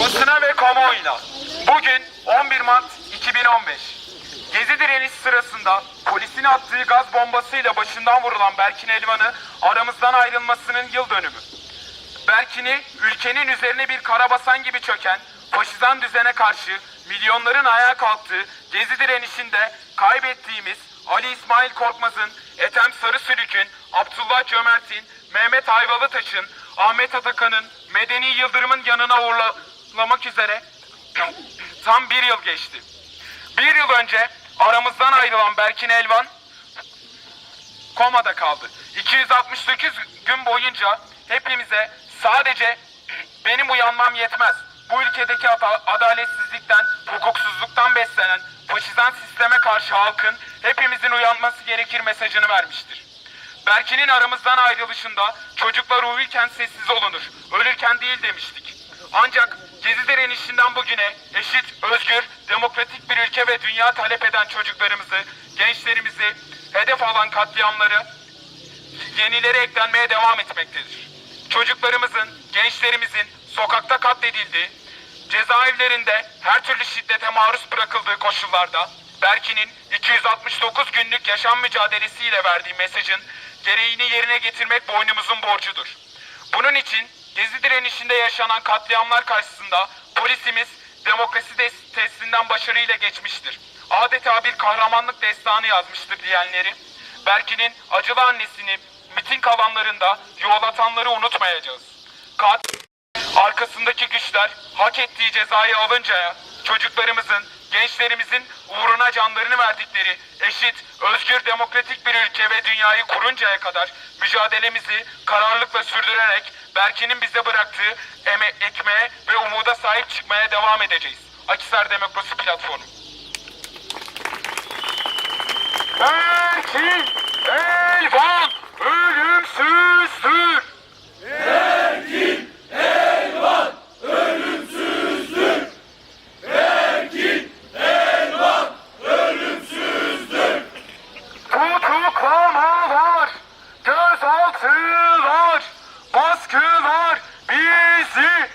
Basına ve kamuoyuna. Bugün 11 Mart 2015. Gezi direniş sırasında polisin attığı gaz bombasıyla başından vurulan Berkin Elvan'ı aramızdan ayrılmasının yıl dönümü. Berkin'i ülkenin üzerine bir karabasan gibi çöken faşizan düzene karşı milyonların ayağa kalktığı gezi direnişinde kaybettiğimiz Ali İsmail Korkmaz'ın, Ethem Sarısülük'ün, Abdullah Cömert'in, Mehmet Ayvalıtaş'ın, Ahmet Atakan'ın, Medeni Yıldırım'ın yanına uğurlamak üzere tam bir yıl geçti. Bir yıl önce aramızdan ayrılan Berkin Elvan komada kaldı. 269 gün boyunca hepimize sadece benim uyanmam yetmez. Bu ülkedeki ada- adaletsizlikten, hukuksuzluktan beslenen faşizan sisteme karşı halkın hepimizin uyanması gerekir mesajını vermiştir. Berkin'in aramızdan ayrılışında çocuklar uyurken sessiz olunur, ölürken değil demiştik. Ancak Gezi direnişinden bugüne eşit, özgür, demokratik bir ülke ve dünya talep eden çocuklarımızı, gençlerimizi hedef alan katliamları yenileri eklenmeye devam etmektedir. Çocuklarımızın, gençlerimizin sokakta katledildiği, cezaevlerinde her türlü şiddete maruz bırakıldığı koşullarda Berkin'in 269 günlük yaşam mücadelesiyle verdiği mesajın gereğini yerine getirmek boynumuzun borcudur. Bunun için Gezi direnişinde yaşanan katliamlar karşısında polisimiz demokrasi testinden başarıyla geçmiştir. Adeta bir kahramanlık destanı yazmıştır diyenleri, Berkin'in acılı annesini miting alanlarında yuvalatanları unutmayacağız. Katil arkasındaki güçler hak ettiği cezayı alıncaya çocuklarımızın, gençlerimizin uğruna canlarını verdikleri eşit, özgür, demokratik bir ülke ve dünyayı kuruncaya kadar mücadelemizi kararlılıkla sürdürerek Berkin'in bize bıraktığı eme- ekmeğe ve umuda sahip çıkmaya devam edeceğiz. Akisar Demokrasi Platformu. Berkin Elvan baskılar bizi